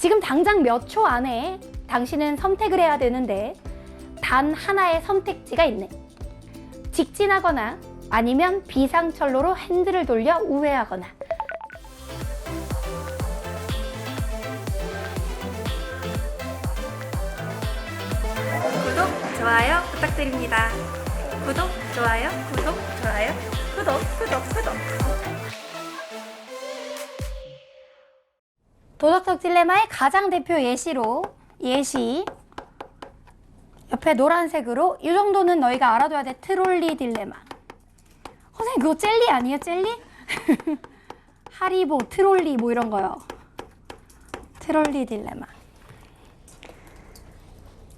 지금 당장 몇 초 안에 당신은 선택을 해야 되는데 단 하나의 선택지가 있네. 직진하거나 아니면 비상철로로 핸들을 돌려 우회하거나. 구독, 좋아요 부탁드립니다. 구독, 좋아요, 구독, 좋아요, 구독, 구독, 구독. 도덕적 딜레마의 가장 대표 예시로 예시. 옆에 노란색으로 이 정도는 너희가 알아둬야 돼. 트롤리 딜레마. 선생님 그거 젤리 아니에요? 젤리? 하리보 트롤리 뭐 이런 거요. 트롤리 딜레마.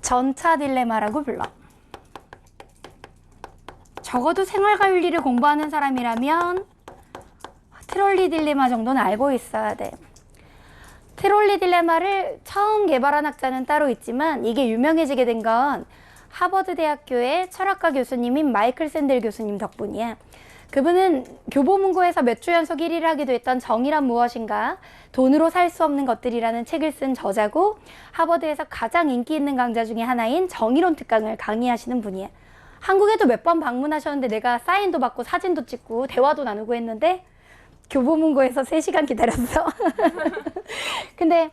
전차 딜레마라고 불러. 적어도 생활과 윤리를 공부하는 사람이라면 트롤리 딜레마 정도는 알고 있어야 돼 트롤리 딜레마를 처음 개발한 학자는 따로 있지만 이게 유명해지게 된 건 하버드 대학교의 철학과 교수님인 마이클 샌델 교수님 덕분이야. 그분은 교보문고에서 몇 주 연속 1위를 하기도 했던 정의란 무엇인가 돈으로 살 수 없는 것들이라는 책을 쓴 저자고 하버드에서 가장 인기 있는 강좌 중에 하나인 정의론 특강을 강의하시는 분이야. 한국에도 몇 번 방문하셨는데 내가 사인도 받고 사진도 찍고 대화도 나누고 했는데 교보문고에서 3시간 기다렸어. 근데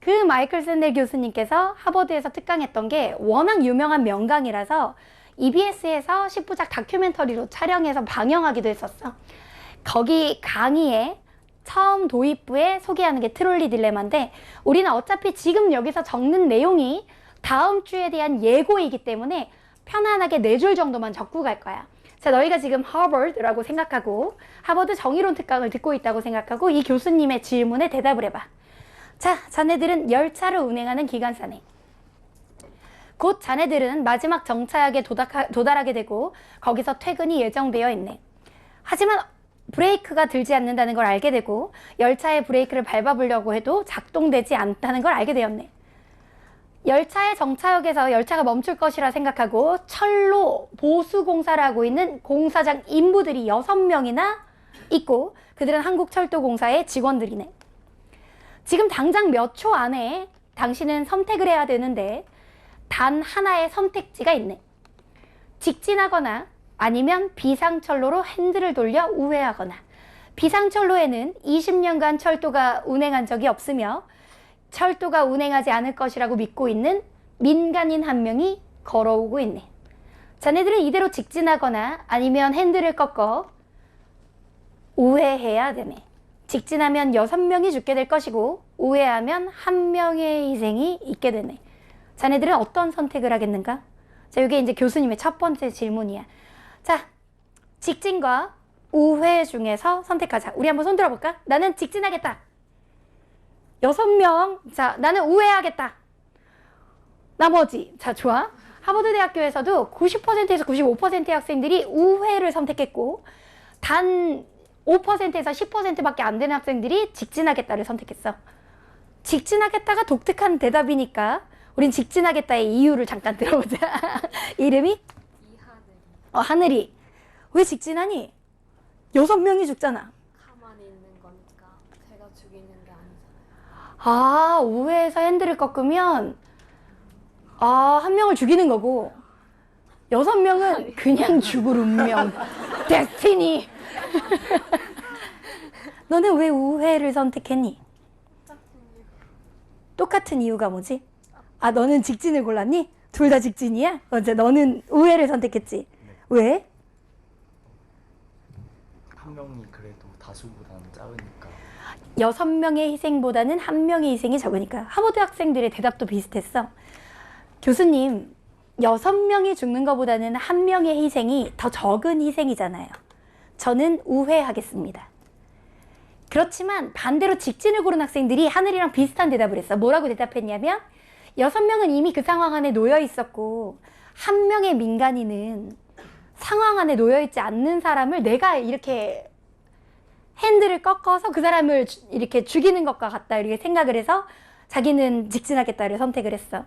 그 마이클 샌델 교수님께서 하버드에서 특강했던 게 워낙 유명한 명강이라서 EBS에서 10부작 다큐멘터리로 촬영해서 방영하기도 했었어. 거기 강의에 처음 도입부에 소개하는 게 트롤리 딜레마인데 우리는 어차피 지금 여기서 적는 내용이 다음 주에 대한 예고이기 때문에 편안하게 네 줄 정도만 적고 갈 거야. 자, 너희가 지금 하버드라고 생각하고 하버드 정의론 특강을 듣고 있다고 생각하고 이 교수님의 질문에 대답을 해봐. 자, 자네들은 열차를 운행하는 기관사네. 곧 자네들은 마지막 정차역에 도닥하, 도달하게 되고 거기서 퇴근이 예정되어 있네. 하지만 브레이크가 들지 않는다는 걸 알게 되고 열차의 브레이크를 밟아보려고 해도 작동되지 않다는 걸 알게 되었네. 열차의 정차역에서 열차가 멈출 것이라 생각하고 철로 보수 공사를 하고 있는 공사장 인부들이 여섯 명이나 있고 그들은 한국철도공사의 직원들이네. 지금 당장 몇 초 안에 당신은 선택을 해야 되는데 단 하나의 선택지가 있네. 직진하거나 아니면 비상철로로 핸들을 돌려 우회하거나 비상철로에는 20년간 철도가 운행한 적이 없으며 철도가 운행하지 않을 것이라고 믿고 있는 민간인 한 명이 걸어오고 있네. 자네들은 이대로 직진하거나 아니면 핸들을 꺾어 우회해야 되네. 직진하면 여섯 명이 죽게 될 것이고 우회하면 한 명의 희생이 있게 되네. 자네들은 어떤 선택을 하겠는가? 자, 이게 이제 교수님의 첫 번째 질문이야. 자, 직진과 우회 중에서 선택하자. 우리 한번 손 들어볼까? 나는 직진하겠다. 여섯 명. 자, 나는 우회하겠다. 나머지. 자, 좋아. 하버드 대학교에서도 90%에서 95%의 학생들이 우회를 선택했고, 단 5%에서 10%밖에 안 되는 학생들이 직진하겠다를 선택했어. 직진하겠다가 독특한 대답이니까, 우린 직진하겠다의 이유를 잠깐 들어보자. 이름이? 이하늘 어, 하늘이. 왜 직진하니? 여섯 명이 죽잖아. 가만히 있는 거니까 제가 죽이는 게 아, 우회해서 핸들을 꺾으면, 아, 한 명을 죽이는 거고, 여섯 명은 그냥 죽을 운명. 데스티니. 너는 왜 우회를 선택했니? 똑같은 이유가 뭐지? 아, 너는 직진을 골랐니? 둘 다 직진이야? 어제 너는 우회를 선택했지. 왜? 한 명이 그래도 다수보다는 작으니까 여섯 명의 희생보다는 한 명의 희생이 적으니까 하버드 학생들의 대답도 비슷했어. 교수님, 여섯 명이 죽는 것보다는 한 명의 희생이 더 적은 희생이잖아요. 저는 우회하겠습니다. 그렇지만 반대로 직진을 고른 학생들이 하늘이랑 비슷한 대답을 했어. 뭐라고 대답했냐면 여섯 명은 이미 그 상황 안에 놓여 있었고 한 명의 민간인은 상황 안에 놓여 있지 않는 사람을 내가 이렇게 핸들을 꺾어서 그 사람을 주- 이렇게 죽이는 것과 같다 이렇게 생각을 해서 자기는 직진하겠다를 선택을 했어.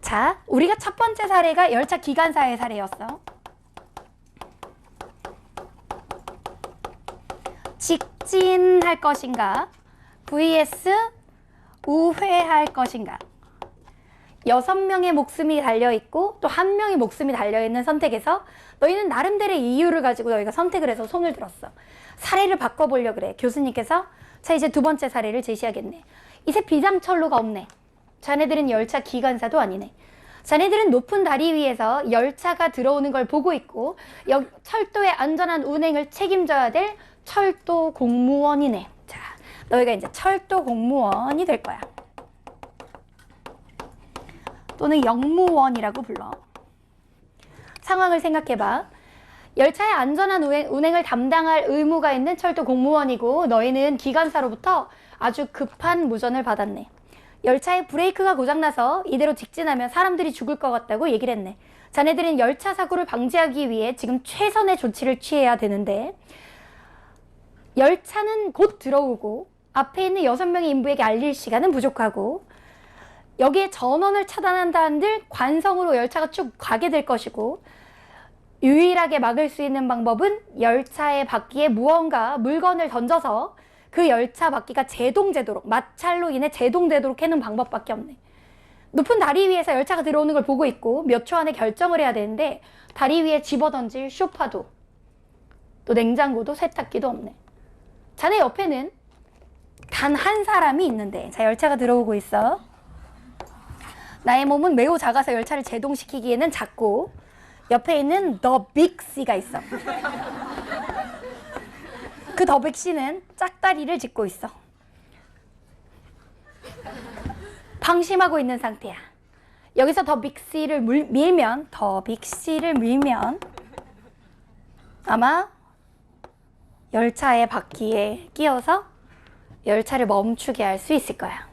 자, 우리가 첫 번째 사례가 열차 기관사의 사례였어. 직진할 것인가 vs 우회할 것인가? 여섯 명의 목숨이 달려 있고 또 한 명의 목숨이 달려 있는 선택에서 너희는 나름대로의 이유를 가지고 너희가 선택을 해서 손을 들었어. 사례를 바꿔보려 그래. 교수님께서 자 이제 두 번째 사례를 제시하겠네. 이제 비장철로가 없네. 자네들은 열차 기관사도 아니네. 자네들은 높은 다리 위에서 열차가 들어오는 걸 보고 있고 여, 철도의 안전한 운행을 책임져야 될 철도 공무원이네. 자, 너희가 이제 철도 공무원이 될 거야. 또는 영무원이라고 불러. 상황을 생각해봐. 열차의 안전한 운행, 운행 을 담당할 의무가 있는 철도 공무원이고 너희는 기관사로부터 아주 급한 무전을 받았네. 열차의 브레이크가 고장나서 이대로 직진하면 사람들이 죽을 것 같다고 얘기를 했네. 자네들은 열차 사고를 방지하기 위해 지금 최선의 조치를 취해야 되는데 열차는 곧 들어오고 앞에 있는 여섯 명의 인부에게 알릴 시간은 부족하고 여기에 전원을 차단한다 한들 관성으로 열차가 쭉 가게 될 것이고 유일하게 막을 수 있는 방법은 열차의 바퀴에 무언가 물건을 던져서 그 열차 바퀴가 제동되도록 마찰로 인해 제동되도록 해놓은 방법밖에 없네. 높은 다리 위에서 열차가 들어오는 걸 보고 있고 몇 초 안에 결정을 해야 되는데 다리 위에 집어던질 쇼파도 또 냉장고도 세탁기도 없네. 자네 옆에는 단 한 사람이 있는데 자 열차가 들어오고 있어. 나의 몸은 매우 작아서 열차를 제동시키기에는 작고 옆에 있는 더 빅씨가 있어. 그 더 빅씨는 짝다리를 짚고 있어. 방심하고 있는 상태야. 여기서 더 빅씨를 물- 밀면 더 빅씨를 밀면 아마 열차의 바퀴에 끼어서 열차를 멈추게 할 수 있을 거야.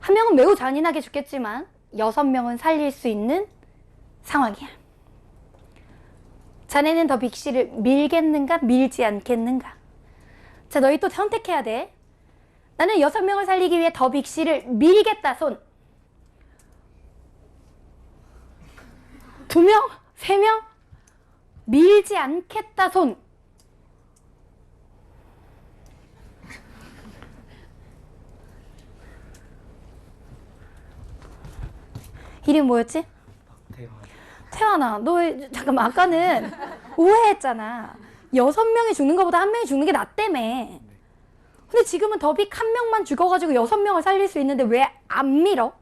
한 명은 매우 잔인하게 죽겠지만 여섯 명은 살릴 수 있는 상황이야. 자네는 더 빅씨를 밀겠는가 밀지 않겠는가? 자, 너희 또 선택해야 돼. 나는 여섯 명을 살리기 위해 더 빅씨를 밀겠다 손. 두 명, 세 명, 밀지 않겠다 손. 이름 뭐였지? 태환아, 너 왜- 잠깐만 아까는 오해했잖아. 여섯 명이 죽는 것보다 한 명이 죽는 게 낫다며. 근데 지금은 더빅 한 명만 죽어가지고 여섯 명을 살릴 수 있는데 왜 안 밀어?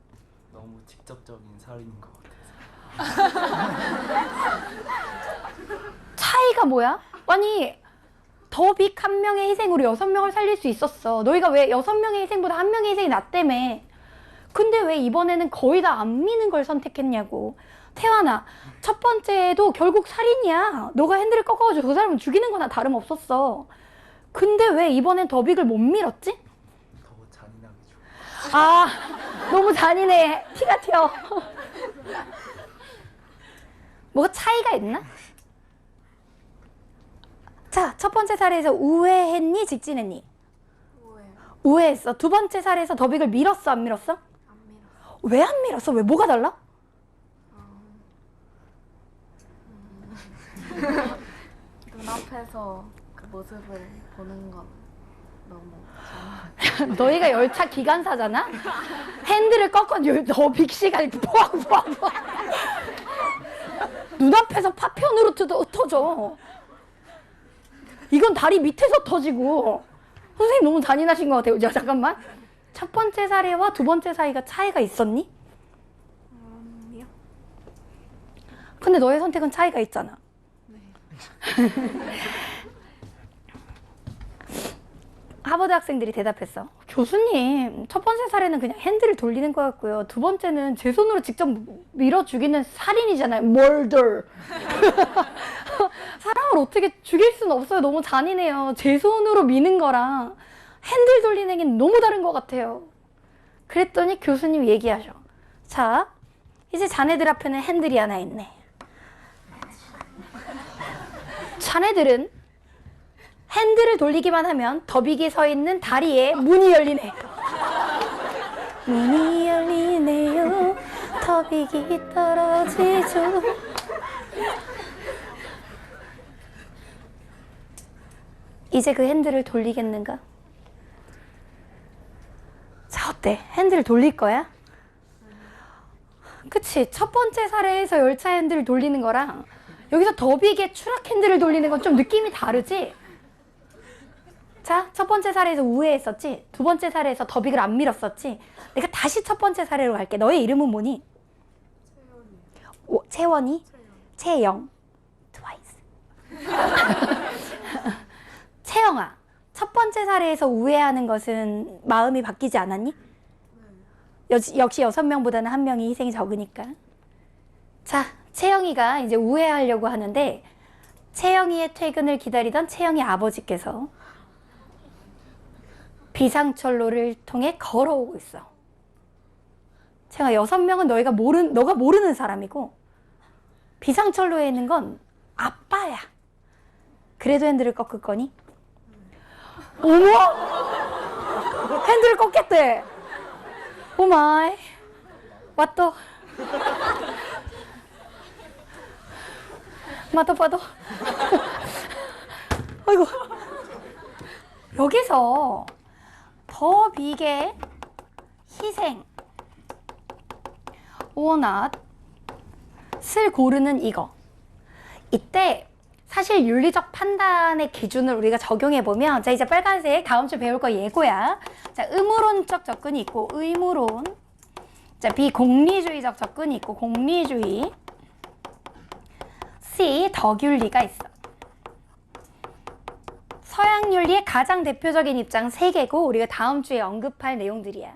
너무 직접적인 살인인 것 같아서. 차이가 뭐야? 아니 더빅 한 명의 희생으로 여섯 명을 살릴 수 있었어. 너희가 왜 여섯 명의 희생보다 한 명의 희생이 낫다며? 근데 왜 이번에는 거의 다 안 미는 걸 선택했냐고. 태환아, 첫 번째도 결국 살인이야. 너가 핸들을 꺾어가지고 그 사람을 죽이는 거나 다름없었어. 근데 왜 이번엔 더빅을 못 밀었지? 더 잔인하게 죽. 아, 너무 잔인해. 피가 튀어. 뭐가 차이가 있나? 자, 첫 번째 사례에서 우회했니? 직진했니? 우회했어. 두 번째 사례에서 더빅을 밀었어? 안 밀었어? 왜 안 밀었어? 왜 뭐가 달라? 눈앞에서 그 모습을 보는 건 너무 좀 너희가 열차 기관사잖아? 핸들을 꺾어 너 빅시가 포악포악 눈앞에서 파편으로 터져. 이건 다리 밑에서 터지고. 선생님 너무 잔인하신 것 같아요. 야 잠깐만 첫 번째 사례와 두 번째 사이가 차이가 있었니? 아니요. 근데 너의 선택은 차이가 있잖아 하버드 학생들이 대답했어. 교수님, 첫 번째 사례는 그냥 핸들을 돌리는 거였고요. 두 번째는 제 손으로 직접 밀어 죽이는 살인이잖아요. murder. 사람을 어떻게 죽일 수는 없어요. 너무 잔인해요. 제 손으로 미는 거랑 핸들 돌리는 게 너무 다른 것 같아요. 그랬더니 교수님 얘기하셔. 자, 이제 자네들 앞에는 핸들이 하나 있네. 자네들은 핸들을 돌리기만 하면 더빅이 서 있는 다리에 문이 열리네. 문이 열리네요. 더빅이 떨어지죠. 이제 그 핸들을 돌리겠는가? 자, 어때? 핸들을 돌릴 거야? 그치. 첫 번째 사례에서 열차 핸들을 돌리는 거랑 여기서 더빅의 추락 핸들을 돌리는 건 좀 느낌이 다르지? 자, 첫 번째 사례에서 우회했었지? 두 번째 사례에서 더빅을 안 밀었었지? 내가 다시 첫 번째 사례로 갈게. 너의 이름은 뭐니? 오, 채원이? 채영. 트와이스. 채영아, 첫 번째 사례에서 우회하는 것은 마음이 바뀌지 않았니? 역시, 여섯 명보다는 한 명이 희생이 적으니까. 자, 채영이가 이제 우회하려고 하는데 채영이의 퇴근을 기다리던 채영이 아버지께서 비상철로를 통해 걸어오고 있어. 제가 여섯 명은 너희가 모르는 너가 모르는 사람이고 비상철로에 있는 건 아빠야. 그래도 핸들을 꺾을 거니? 어머! 핸들을 꺾겠대. 오마이. 왔또. 마도 봐도. 아이고. 여기서 더 빅의 희생. 슬 고르는 이거. 이때 사실 윤리적 판단의 기준을 우리가 적용해 보면 자 이제 빨간색 다음 주 배울 거 예고야. 자 의무론적 접근이 있고 의무론. 자 비공리주의적 접근이 있고 공리주의. C 덕윤리가 있어. 서양 윤리의 가장 대표적인 입장 세 개고 우리가 다음 주에 언급할 내용들이야.